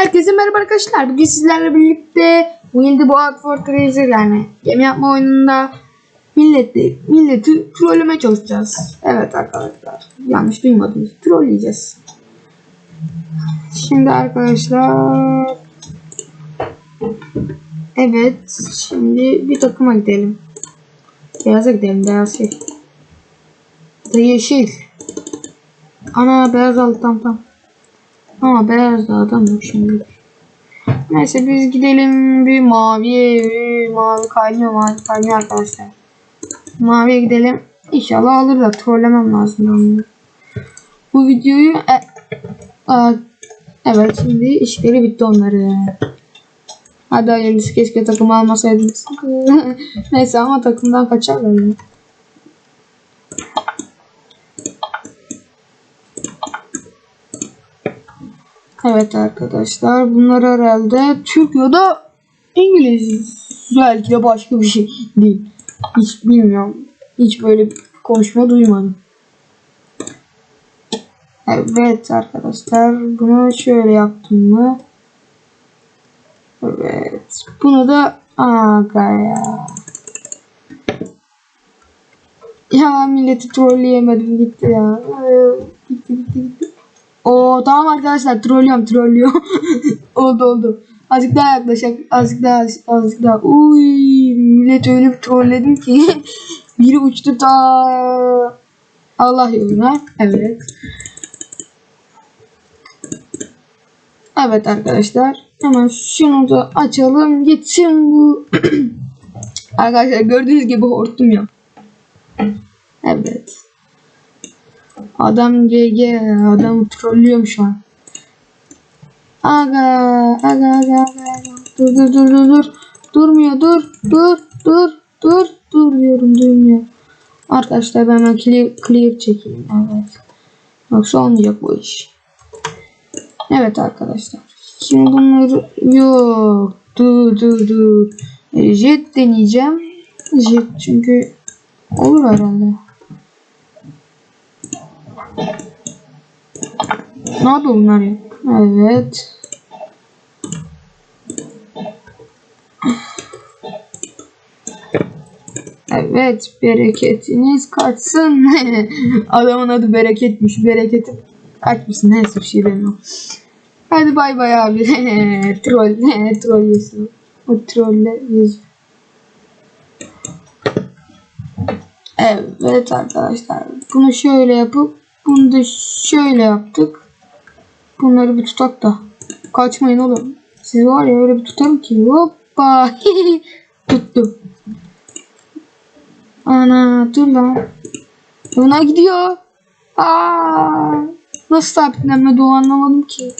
Herkese merhaba arkadaşlar. Bugün sizlerle birlikte Wild Boat Fortress'ı yani gemi yapma oyununda milleti, milleti trolleme çalışacağız. Evet arkadaşlar. Yanlış duymadınız. Trolleyeceğiz. Şimdi arkadaşlar Evet. Şimdi bir takıma gidelim. Beyaza gidelim. Beyaz şey. Da yeşil. Ana beyaz aldı tam tam. Ama beyaz da adam şimdi. Neyse biz gidelim bir maviye. Mavi kaynıyor mavi kaynıyor arkadaşlar. Maviye gidelim. İnşallah alır da trollemem lazım bunu. Bu videoyu e, e, evet şimdi işleri bitti onların. Hadi hayırlısı keşke takım almasaydınız. Neyse ama takımdan kaçarlar Evet arkadaşlar bunlar herhalde Türk ya da İngiliz belki de başka bir şey değil. Hiç bilmiyorum. Hiç böyle bir konuşma duymadım. Evet arkadaşlar bunu şöyle yaptım mı? Evet. Bunu da aga ya. Ya milleti trolleyemedim gitti ya. Gitti gitti gitti. Oo tamam arkadaşlar trollüyorum trollüyorum. oldu oldu. Azıcık daha yaklaşak. Azıcık daha azıcık daha. Uy millet öyle bir trolledim ki. Biri uçtu ta Allah yoluna. Evet. Evet arkadaşlar. Hemen şunu da açalım. Gitsin bu. arkadaşlar gördüğünüz gibi hortum ya. Evet. Adam GG. Adam trollüyorum şu an. Aga. Aga aga aga. Dur dur dur dur dur. Durmuyor dur. Dur dur dur. Dur diyorum durmuyor. Arkadaşlar ben hemen clear, clear çekeyim. Evet. Yoksa olmayacak bu iş. Evet arkadaşlar. Şimdi bunları yok. Dur dur dur. E, Jet deneyeceğim. Jet çünkü olur herhalde. Ne yapıyor bunlar ya? Evet. Evet bereketiniz kaçsın. Adamın adı bereketmiş. Bereketi kaçmışsın. Neyse bir şey demiyorum. Hadi bay bay abi. troll. troll yesin. O trolle yazıyor. Evet arkadaşlar. Bunu şöyle yapıp bunu da şöyle yaptık. Bunları bir tutak da. Kaçmayın oğlum. Siz var ya öyle bir tutarım ki. Hoppa. Tuttum. Ana dur lan. Buna gidiyor. Aa, nasıl sabitlenmedi o anlamadım ki.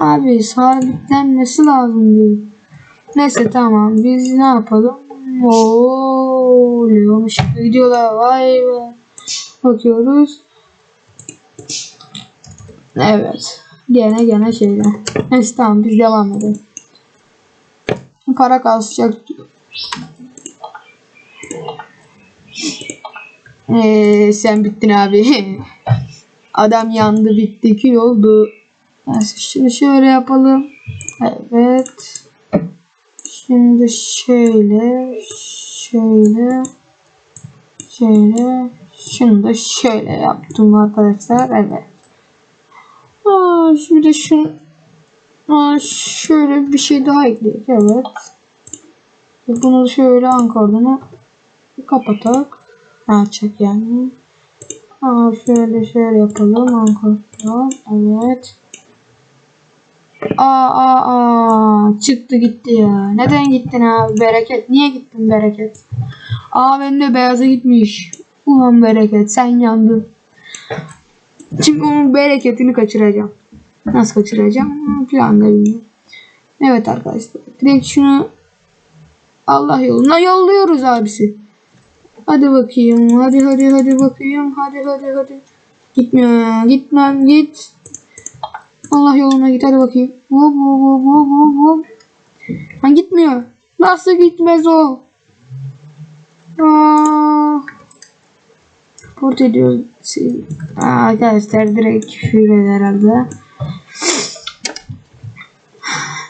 Abi sabitlenmesi lazım diyor. Neyse tamam biz ne yapalım? Oo, Leon ışıklı gidiyorlar vay be. Bakıyoruz. Evet. Gene gene şeyler. Neyse tamam biz devam edelim. Para kasacak diyor. Ee, sen bittin abi. Adam yandı bitti kül oldu. Neyse şimdi şöyle yapalım. Evet. Şimdi şöyle, şöyle, şöyle, şunu da şöyle yaptım arkadaşlar. Evet. Aa, şimdi şu, aa, şöyle bir şey daha ekleyeceğiz. Evet. Bunu şöyle ankordanı kapatak. Açacak yani. Aa, şöyle şöyle yapalım ankordan. Evet. Aa, aa, aa, çıktı gitti ya. Neden gittin abi bereket? Niye gittin bereket? Aa benim de beyaza gitmiş. Ulan bereket sen yandın. Şimdi onun bereketini kaçıracağım. Nasıl kaçıracağım? Planda bilmiyorum. Evet arkadaşlar. Direkt şunu Allah yoluna yolluyoruz abisi. Hadi bakayım. Hadi hadi hadi bakayım. Hadi hadi hadi. Gitmiyor. Gitmem git. Allah yoluna git hadi bakayım. Hop hop hop hop hop hop. Ha gitmiyor. Nasıl gitmez o? Aa. report ediyoruz. Aa, arkadaşlar direkt küfür herhalde.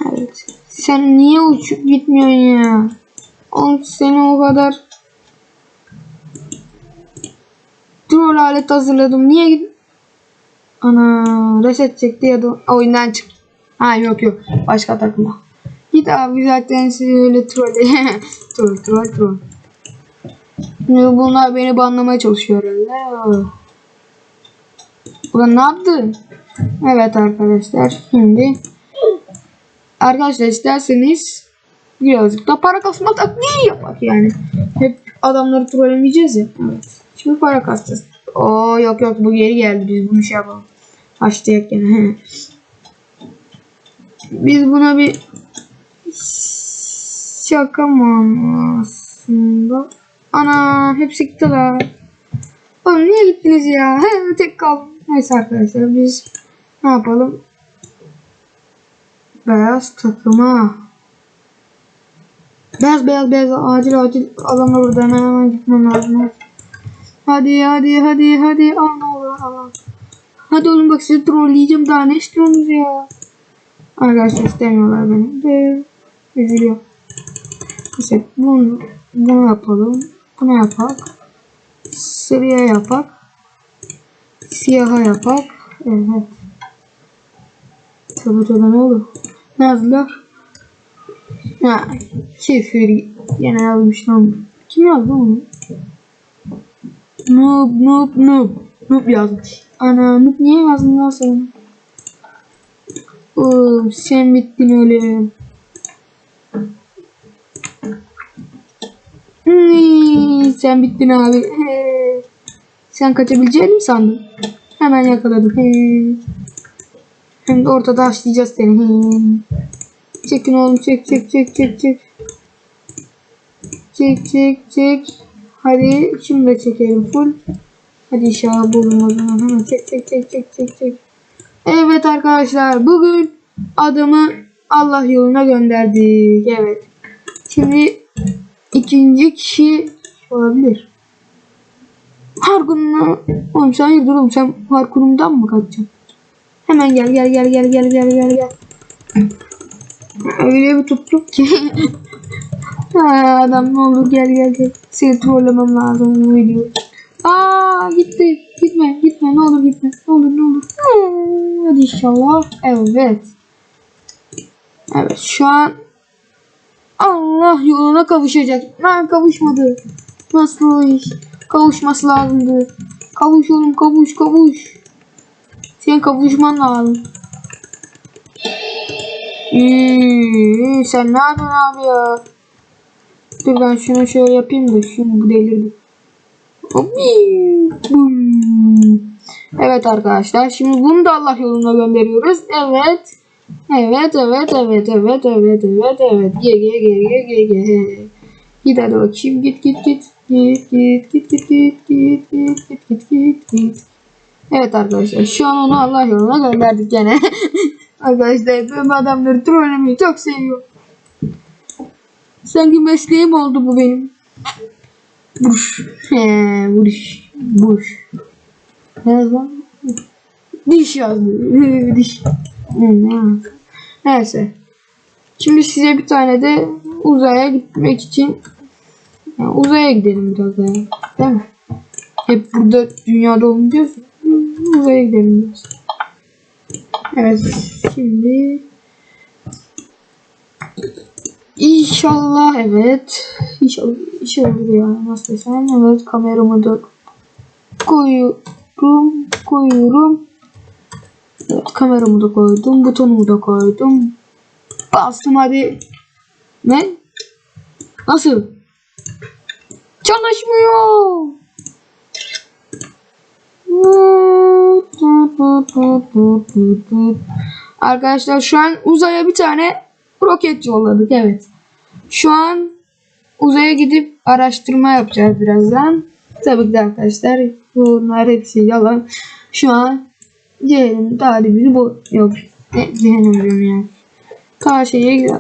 Evet. Sen niye uçup gitmiyorsun ya? Oğlum seni o kadar troll alet hazırladım. Niye git? Ana reset çekti ya da oyundan çık. Ha yok yok. Başka takıma. Git abi zaten sizi öyle troll. troll troll troll. Şimdi bunlar beni banlamaya çalışıyor herhalde. Ulan ne yaptın? Evet arkadaşlar şimdi Arkadaşlar isterseniz birazcık da para kasma taktiği yapak yani. Hep adamları trollemeyeceğiz ya. Evet. Şimdi para kasacağız. Oo yok yok bu geri geldi biz bunu şey yapalım. Açtık gene. biz buna bir şaka mı aslında? Ana hepsi gittiler. Oğlum niye gittiniz ya? Tek kaldım. Neyse arkadaşlar biz ne yapalım? Beyaz takıma. Beyaz beyaz beyaz acil acil adamlar burada hemen hemen gitmem lazım. Hadi hadi hadi hadi al ne olur al. Hadi oğlum bak sizi trolleyeceğim daha ne istiyorsunuz ya? Arkadaşlar istemiyorlar beni de üzülüyor. İşte bunu, bunu yapalım. Bunu yapak. Sarıya yapak. Siyaha yapak. Evet. Tabi tabi ne olur? Ne yazdılar? Ha, küfür yine yazmış lan. Kim yazdı onu? Noob noob noob. Noob yazmış. Ana niye yazdın lan sen? Oo, sen bittin öyle. Hmm, sen bittin abi. Sen kaçabileceğini mi sandın? Hemen yakaladım. He. Hem de ortada açlayacağız seni. Çekin oğlum çek çek çek çek çek. Çek çek çek. Hadi şimdi de çekelim full. Hadi inşallah buldum o zaman. Hemen çek çek çek çek çek çek. Evet arkadaşlar bugün adamı Allah yoluna gönderdik. Evet. Şimdi ikinci kişi olabilir. Harkun'la oğlum sen hayırdır oğlum sen Harkun'umdan mı kaçacaksın? Hemen gel gel gel gel gel gel gel gel. Öyle bir tuttuk ki. Ha, adam ne olur gel gel gel. Seni trollemem lazım bu videoyu. Aa gitti. Gitme gitme ne olur gitme. Ne olur ne olur. Hmm, Hadi inşallah. Evet. Evet şu an Allah yoluna kavuşacak. Lan kavuşmadı. Nasıl iş? Kavuşması lazımdı. Kavuş oğlum kavuş kavuş. Senin kavuşman lazım. İyi, sen ne yapıyorsun abi ya? Dur ben şunu şöyle yapayım da şunu bu delirdi. Hopi, bum. Evet arkadaşlar şimdi bunu da Allah yoluna gönderiyoruz. Evet. Evet evet evet evet evet evet evet. Ge ge ge ge ge ge. Git bakayım git git git. Git git git git git git git git git git git. Evet arkadaşlar şu an onu Allah yoluna gönderdik gene. arkadaşlar ben bu adamları trollemeyi çok seviyorum. Sanki mesleğim oldu bu benim. Buş. He, buş. Buş. Ne yazdı lan? Diş yazdı. Diş. Neyse. Şimdi size bir tane de uzaya gitmek için yani uzaya gidelim biraz daha. Değil mi? Hep burada dünyada olmuyoruz. Uzaya gidelim biraz. Evet. Şimdi İnşallah evet. İnşallah, inşallah ya nasıl desem evet kameramı da koyuyorum koyuyorum. Evet kameramı da koydum butonumu da koydum. Bastım hadi. Ne? Nasıl? Çalışmıyor. Arkadaşlar şu an uzaya bir tane roket yolladık evet. Şu an uzaya gidip araştırma yapacağız birazdan. Tabii ki de arkadaşlar bunlar hepsi yalan. Şu an cehennem talibini bu yok. Ne cehennem diyorum ya. Ta şeye gidelim.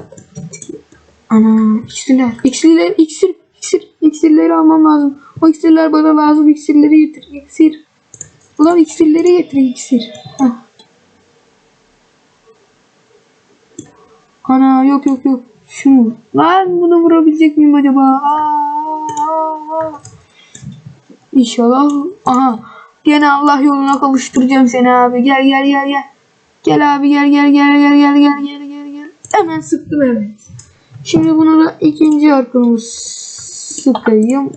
Ana iksirler. İksirler. iksir. iksir. İksirleri almam lazım. O iksirler bana lazım. İksirleri getir. İksir. Ulan iksirleri getir iksir. Heh. Ana yok yok yok. Şunu. Lan bunu vurabilecek miyim acaba? Aa! İnşallah. Aha. Gene Allah yoluna kavuşturacağım seni abi. Gel gel gel gel. Gel abi gel gel gel gel gel gel gel gel gel. Hemen sıktım evet. Şimdi bunu da ikinci arkamı sıkayım.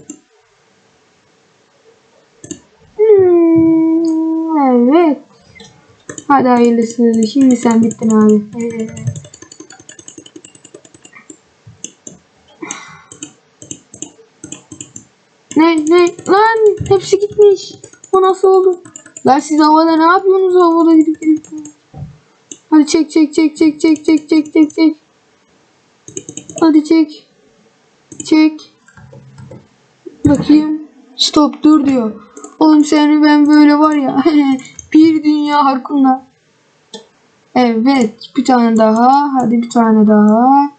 Hmm, evet. Hadi hayırlısı. Şimdi sen bittin abi. Evet. Ne ne lan hepsi gitmiş. O nasıl oldu? Lan siz havada ne yapıyorsunuz havada gidip gidip. Hadi çek çek çek çek çek çek çek çek çek. Hadi çek. Çek. Bakayım. Stop dur diyor. Oğlum seni ben böyle var ya. bir dünya harkunda. Evet. Bir tane daha. Hadi bir tane daha.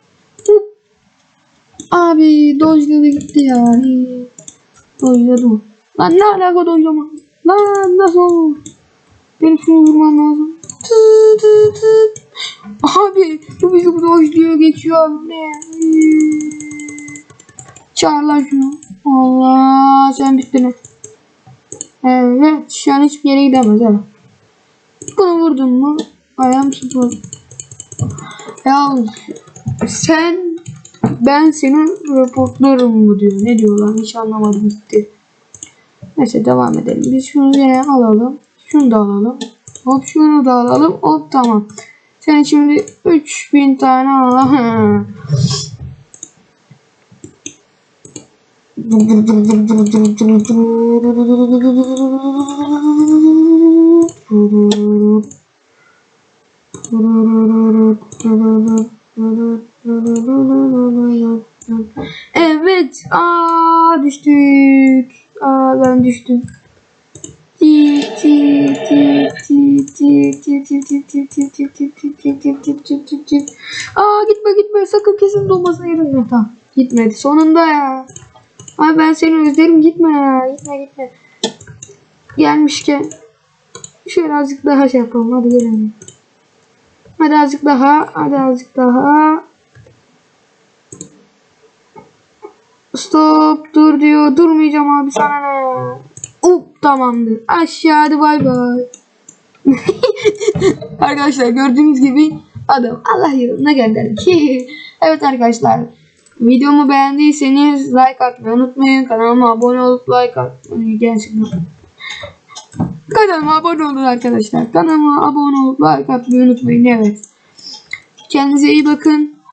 Abi dojladı gitti ya. Dojladı mı? Lan ne alaka dojlama? Lan nasıl olur? Benim şunu vurmam lazım. Tı tı tı. Abi bu bizi bu dojluyor geçiyor. Ne? Çağır lan şunu. Allah sen bittin. Evet şu an hiçbir yere gidemez evet. Bunu vurdun mu? Ayağım sıfır. Ya sen ben senin reportlarım mı diyor. Ne diyor lan hiç anlamadım gitti. Neyse devam edelim. Biz şunu yine alalım. Şunu da alalım. Hop şunu da alalım. Hop tamam. Sen şimdi 3000 tane al. Evet. Aa düştük. Aa ben düştüm. Aa gitme gitme sakın kesin dolmasına yerim yok. Tamam gitmedi sonunda ya. Ay ben seni özlerim gitme ya gitme gitme. Gelmişken şöyle azıcık daha şey yapalım hadi gelin. Hadi azıcık daha hadi azıcık daha. Stop dur diyor. Durmayacağım abi sana ne. Up tamamdır. Aşağı hadi bay bay. arkadaşlar gördüğünüz gibi adam Allah yoluna gönderdi. evet arkadaşlar videomu beğendiyseniz like atmayı unutmayın. Kanalıma abone olup like atmayı gerçekten. Kanalıma abone olun arkadaşlar. Kanalıma abone olup like atmayı unutmayın. Evet. Kendinize iyi bakın.